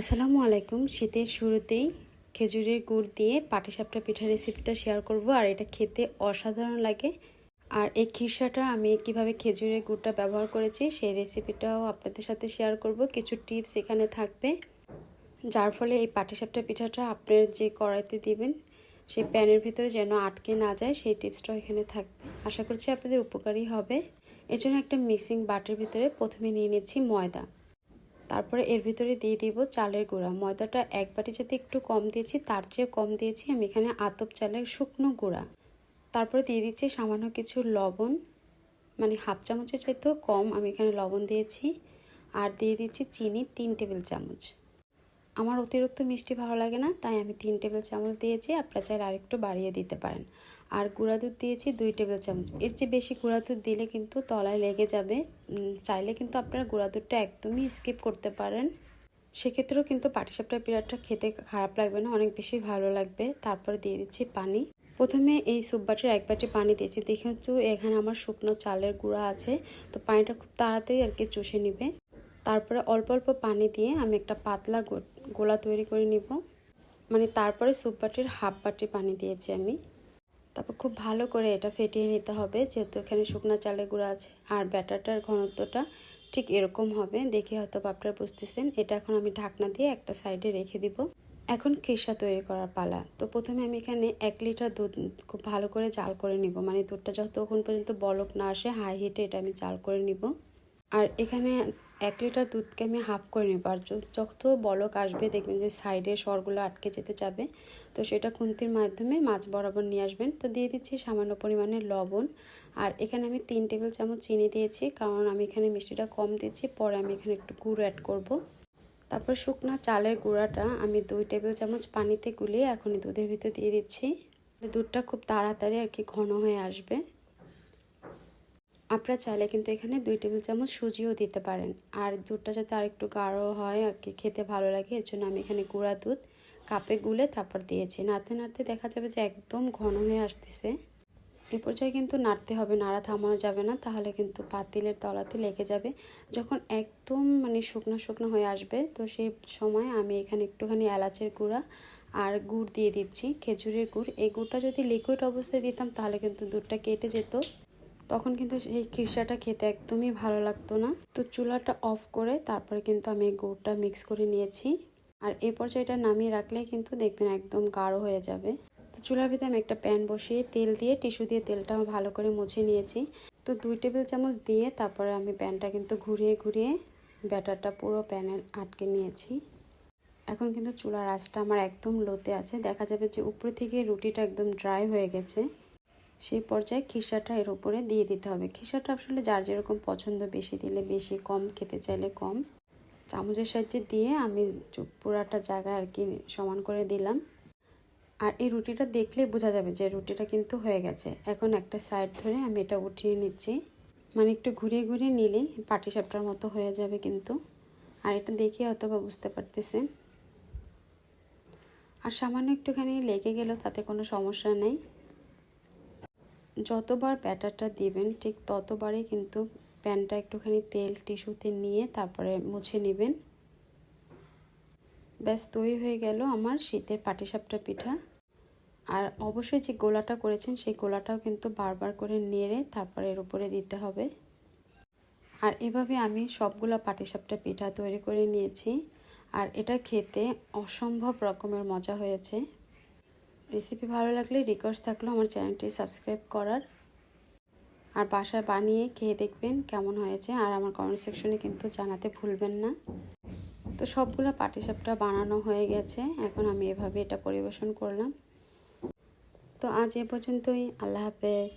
আসসালামু আলাইকুম। শীতের শুরুতেই খেজুরের গুড় দিয়ে পাটিসাপটা পিঠার রেসিপিটা শেয়ার করব, আর এটা খেতে অসাধারণ লাগে। আর এই খিরসাটা আমি কীভাবে খেজুরের গুড়টা ব্যবহার করেছি, সেই রেসিপিটাও আপনাদের সাথে শেয়ার করব। কিছু টিপস এখানে থাকবে। যার ফলে এই পাটিসাপটা পিঠাটা আপনার যে কড়াইতে দিবেন, সেই প্যানের ভিতরে যেন আটকে না যায়, সেই টিপসটাও এখানে থাকবে। আশা করছি আপনাদের উপকারী হবে। এজন্য একটা মিক্সিং বাটের ভিতরে প্রথমে নিয়ে নিচ্ছি ময়দা। তারপরে এর ভিতরে দিয়ে দিব চালের গুঁড়া। ময়দাটা এক বাটি যাতে একটু কম দিয়েছি, তার চেয়ে কম দিয়েছি আমি এখানে আতপ চালের শুকনো গুঁড়া। তারপরে দিয়ে দিচ্ছি সামান্য কিছু লবণ মানে হাফ চামচের চাইতেও কম আমি এখানে লবণ দিয়েছি। আর দিয়ে দিচ্ছি চিনি তিন টেবিল চামচ। আমার অতিরিক্ত মিষ্টি ভালো লাগে না, তাই আমি তিন টেবিল চামচ দিয়েছি, আপনারা চাইলে আরেকটু বাড়িয়ে দিতে পারেন। আর গুঁড়া দুধ দিয়েছি দুই টেবিল চামচ। এর চেয়ে বেশি গুঁড়া দুধ দিলে কিন্তু তলায় লেগে যাবে। চাইলে কিন্তু আপনারা গুঁড়া দুধটা একদমই স্কিপ করতে পারেন। সেক্ষেত্রেও কিন্তু পাটিসাপটা পিঠাটা খেতে খারাপ লাগবে না, অনেক বেশি ভালো লাগবে। তারপরে দিয়ে দিচ্ছি পানি। প্রথমে এই স্যুপ বাটির এক বাটি পানি দিয়েছি। দেখে তো এখানে আমার শুকনো চালের গুঁড়া আছে, তো পানিটা খুব তাড়াতাড়ি আর কি চুষে নিবে। তারপরে অল্প অল্প পানি দিয়ে আমি একটা পাতলা গোলা তৈরি করে নিব। মানে তারপরে স্যুপ বাটির হাফ বাটি পানি দিয়েছি আমি। তারপর খুব ভালো করে এটা ফেটিয়ে নিতে হবে, যেহেতু এখানে শুকনা চালের গুঁড়া আছে, আর ব্যাটারটার ঘনত্বটা ঠিক এরকম হবে। দেখে হয়তো আপনারা বুঝতেছেন, এটা এখন আমি ঢাকনা দিয়ে একটা সাইডে রেখে দিব। এখন খিসা তৈরি করার পালা। তো প্রথমে আমি এখানে এক লিটার দুধ খুব ভালো করে জাল করে নিব। মানে দুধটা যতক্ষণ পর্যন্ত বলক না আসে হাই হিটে এটা আমি জাল করে নিব। আর এখানে এক লিটার দুধকে আমি হাফ করে নেব। আর যত বলক আসবে দেখবেন যে সাইডে সরগুলো আটকে যেতে যাবে। তো সেটা খুন্তির মাধ্যমে মাছ বরাবর নিয়ে আসবেন। তো দিয়ে দিচ্ছি সামান্য পরিমাণে লবণ। আর এখানে আমি তিন টেবিল চামচ চিনি দিয়েছি, কারণ আমি এখানে মিষ্টিটা কম দিয়েছি। পরে আমি এখানে একটু গুঁড়ো অ্যাড করব। তারপর শুকনা চালের গুঁড়াটা আমি দুই টেবিল চামচ পানিতে গুলিয়ে এখনই দুধের ভিতরে দিয়ে দিচ্ছি। দুধটা খুব তাড়াতাড়ি আর কি ঘন হয়ে আসবে। আপনারা চাইলে কিন্তু এখানে দুই টেবিল চামচ সুজিও দিতে পারেন। আর দুধটা যাতে আরেকটু গাঢ় হয় আর কি, খেতে ভালো লাগে, এর জন্য আমি এখানে গুঁড়া দুধ, কাপে গুলে তারপর দিয়েছি। নাড়তে নাড়তে দেখা যাবে যে একদম ঘন হয়ে আসতেছে। এ পর্যায়ে কিন্তু নাড়তে হবে, নাড়া থামানো যাবে না, তাহলে কিন্তু পাতিলের তলাতে লেগে যাবে। যখন একদম মানে শুকনো শুকনো হয়ে আসবে, তো সেই সময় আমি এখানে একটুখানি এলাচের গুঁড়া আর গুড় দিয়ে দিচ্ছি, খেজুরের গুড়। এই গুড়টা যদি লিকুইড অবস্থায় দিতাম, তাহলে কিন্তু দুধটা কেটে যেত। তখন কিন্তু সেই খিরসাটা খেতে একদমই ভালো লাগতো না। তো চুলাটা অফ করে তারপরে কিন্তু আমি গুড়টা মিক্স করে নিয়েছি। আর এই পর্যায়ে এটা নামিয়ে রাখলে কিন্তু দেখবেন একদম গাঢ় হয়ে যাবে। তো চুলার ভিতরে আমি একটা প্যান বসিয়ে তেল দিয়ে টিস্যু দিয়ে তেলটা ভালো করে মুছে নিয়েছি। তো দুই টেবিল চামচ দিয়ে তারপরে আমি প্যানটা কিন্তু ঘুরিয়ে ঘুরিয়ে ব্যাটারটা পুরো প্যানে আটকে নিয়েছি। এখন কিন্তু চুলার আঁচটা আমার একদম লোতে আছে। দেখা যাবে যে উপরে থেকে রুটিটা একদম ড্রাই হয়ে গেছে। সেই পর্যায়ে খিসাটা এর উপরে দিয়ে দিতে হবে। খিসাটা আসলে যার যেরকম পছন্দ, বেশি দিলে বেশি, কম খেতে চাইলে কম। চামচের সাহায্যে দিয়ে আমি পুরাটা জায়গায় আর কি সমান করে দিলাম। আর এই রুটিটা দেখলে বোঝা যাবে যে রুটিটা কিন্তু হয়ে গেছে। এখন একটা সাইড ধরে আমি এটা উঠিয়ে নিচ্ছি। মানে একটু ঘুরিয়ে ঘুরিয়ে নিলেই পাটিসাপটার মতো হয়ে যাবে কিন্তু। আর এটা দেখে হয়তো বা বুঝতে পারতেছেন। আর সামান্য একটুখানি লেগে গেল তাতে কোনো সমস্যা নেই। যতবার ব্যাটারটা দিবেন, ঠিক ততবারই কিন্তু প্যানটা একটুখানি তেল, টিস্যুতে নিয়ে তারপরে মুছে নেবেন। ব্যাস, তৈরি হয়ে গেল আমার শীতের পাটিসাপটা পিঠা। আর অবশ্যই যে গোলাটা করেছেন, সেই গোলাটাও কিন্তু বারবার করে নেড়ে তারপরে এর উপরে দিতে হবে। আর এভাবে আমি সবগুলো পাটিসাপটা পিঠা তৈরি করে নিয়েছি। আর এটা খেতে অসম্ভব রকমের মজা হয়েছে। রেসিপি ভালো লাগলে রিকোয়েস্ট থাকল আমার চ্যানেলটি সাবস্ক্রাইব করার। আর বাসায় বানিয়ে খেয়ে দেখবেন কেমন হয়েছে। আর আমার কমেন্ট সেকশনে কিন্তু জানাতে ভুলবেন না। তো সবগুলো পাটিসাপটা বানানো হয়ে গেছে। এখন আমি এভাবে এটা পরিবেশন করলাম। তো আজ এ পর্যন্তই। আল্লাহ হাফেজ।